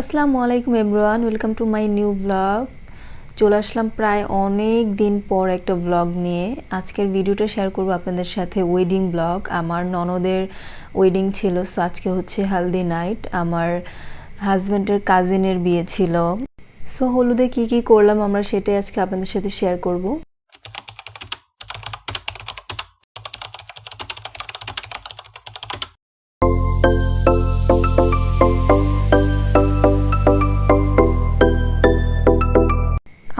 আসসালামু আলাইকুম everyone, welcome to my new blog. চলে আসলাম প্রায় অনেক দিন পর একটা ব্লগ নিয়ে। আজকের ভিডিওটা শেয়ার করব আপনাদের সাথে ওয়েডিং ব্লগ। আমার ননদের ওয়েডিং ছিল সো আজকে হচ্ছে হালদি নাইট আমার হাজব্যান্ডের কাজিনের বিয়ে ছিল। সো হলুদে কি কি করলাম আমরা সেটাই আজকে আপনাদের সাথে শেয়ার করব।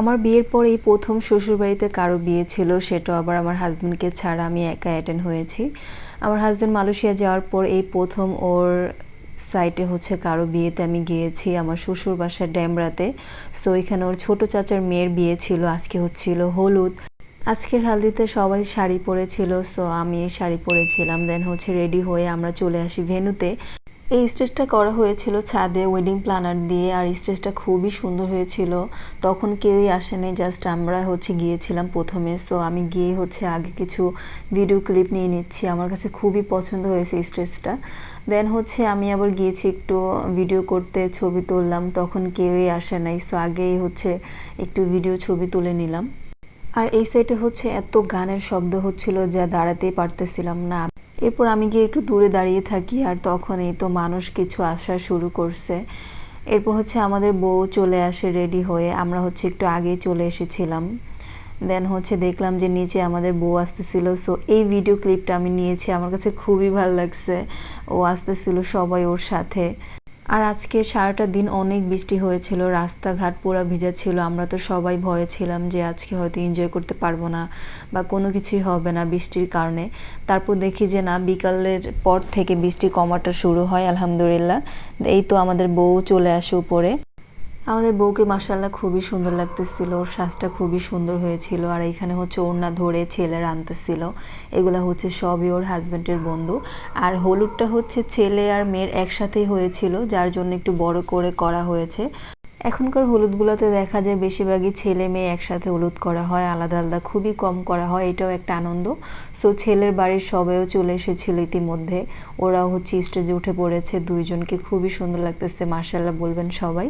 আমার বিয়ের পর এই প্রথম শ্বশুরবাড়িতে কারও বিয়ে ছিল, সেটা আবার আমার হাজব্যান্ডকে ছাড়া আমি একা অ্যাটেন্ড হয়েছি। আমার হাজব্যান্ড মালয়েশিয়া যাওয়ার পর এই প্রথম ওর সাইটে হচ্ছে কারও বিয়েতে আমি গিয়েছি, আমার শ্বশুর বাসার ড্যামরাতে। সো এখানে ওর ছোট চাচার মেয়ের বিয়ে ছিল, আজকে হচ্ছিল হলুদ। আজকের হালদিতে সবাই শাড়ি পরেছিল সো আমি শাড়ি পরেছিলাম। দেন হচ্ছে রেডি হয়ে আমরা চলে আসি ভেনুতে এই স্টেজটা করা হয়েছিল ছাদে ওয়েডিং প্ল্যানার দিয়ে, আর স্টেজটা খুবই সুন্দর হয়েছিল। তখন কেউই আসেনি জাস্ট আমরা হচ্ছে গিয়েছিলাম প্রথমে। সো আমি গিয়ে হচ্ছে আগে কিছু ভিডিও ক্লিপ নিয়ে নিচ্ছি। আমার কাছে খুবই পছন্দ হয়েছে স্টেজটা। দেন হচ্ছে আমি আবার গিয়েছি একটু ভিডিও করতে, ছবি তুললাম। তখন কেউই আসে নাই। সো আগেই হচ্ছে একটু ভিডিও ছবি তুলে নিলাম। আর এই সাইডে হচ্ছে এত গানের শব্দ হচ্ছিল যা দাঁড়াতেই পারতেছিলাম না। এরপর আমি গিয়ে একটু দূরে দাঁড়িয়ে থাকি আর তখনই তো মানুষ কিছু আসা শুরু করছে। এরপর হচ্ছে আমাদের বউ চলে আসে রেডি হয়ে। আমরা হচ্ছে একটু আগে চলে এসেছিলাম। দেন হচ্ছে দেখলাম যে নিচে আমাদের বউ আসতেছিল। সো এই ভিডিও ক্লিপটা আমি নিয়েছি। আমার কাছে খুবই ভালো লাগছে। ও আসতেছিল সবাই ওর সাথে। আর আজকে সারাটা দিন অনেক বৃষ্টি হয়েছিল, রাস্তাঘাট পুরো ভিজা ছিল, আমরা তো সবাই ভয়ে ছিলাম যে আজকে হয়তো এনজয় করতে পারব না বা কোনো কিছুই হবে না বৃষ্টির কারণে। তারপর দেখি যে না, বিকালের পর থেকে বৃষ্টি কমাটা শুরু হয়, আলহামদুলিল্লাহ। এই তো আমাদের বউ চলে আসে উপরে। আমাদের বউকে মাসাল্লাহ খুবই সুন্দর লাগতেছিল, ওর শ্বাসটা খুবই সুন্দর হয়েছিল, আর এখানে হচ্ছে ওড়না ধরে ছেলে আনতেছিল। এগুলা হচ্ছে সবই ওর হাজব্যান্ডের বন্ধু। আর হলুদটা হচ্ছে ছেলে আর মেয়ের একসাথেই হয়েছিল, যার জন্য একটু বড় করে করা হয়েছে। এখনকার হলুদগুলোতে দেখা যায় বেশিরভাগই ছেলে মেয়ে একসাথে হলুদ করা হয়, আলাদা আলাদা খুবই কম করা হয়, এটাও একটা আনন্দ। সো ছেলের বাড়ির সবাইও চলে এসেছিল ইতিমধ্যে। ওরাও হচ্ছে স্টেজে উঠে পড়েছে, দুইজনকে খুবই সুন্দর লাগতেছে মার্শাল্লাহ বলবেন সবাই।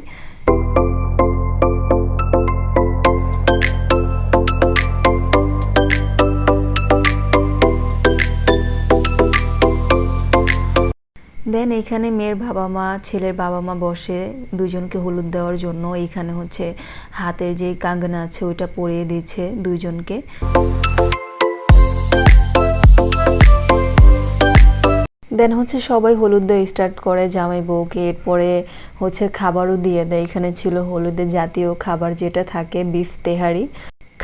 দেন এখানে মেয়ের বাবা মা ছেলের বাবা মা বসে দুজনকে হলুদ দেওয়ার জন্য এখানে হচ্ছে হাতের যে কাঙ্গনা আছে ওইটা পরিয়ে দিচ্ছে দুইজনকে দেন হচ্ছে সবাই হলুদ দেওয়া স্টার্ট করে, জামাই বউকে। এরপরে হচ্ছে খাবারও দিয়ে দেয়। এখানে ছিল হলুদের জাতীয় খাবার যেটা থাকে বিফ তেহারি।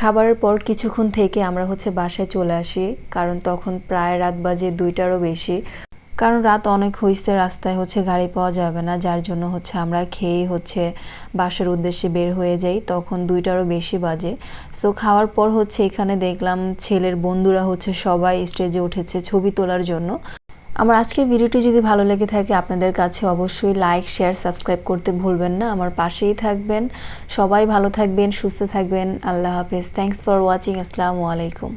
খাবারের পর কিছুক্ষণ থেকে আমরা হচ্ছে বাসায় চলে আসি, কারণ তখন প্রায় রাত বাজে দুইটারও বেশি। কারণ রাত অনেক হয়েছে রাস্তায় হচ্ছে গাড়ি পাওয়া যাবে না, যার জন্য হচ্ছে আমরা খেয়েই হচ্ছে বাসার উদ্দেশ্যে বের হয়ে যাই, তখন দুইটারও বেশি বাজে। সো খাওয়ার পর হচ্ছে এখানে দেখলাম ছেলের বন্ধুরা হচ্ছে সবাই স্টেজে উঠেছে ছবি তোলার জন্য। আমার আজকের ভিডিওটি যদি ভালো লেগে থাকে, আপনাদের কাছে অবশ্যই লাইক শেয়ার সাবস্ক্রাইব করতে ভুলবেন না। আমার পাশেই থাকবেন। সবাই ভালো থাকবেন, সুস্থ থাকবেন। আল্লাহ হাফেজ। থ্যাংকস ফর ওয়াচিং আসসালামু আলাইকুম।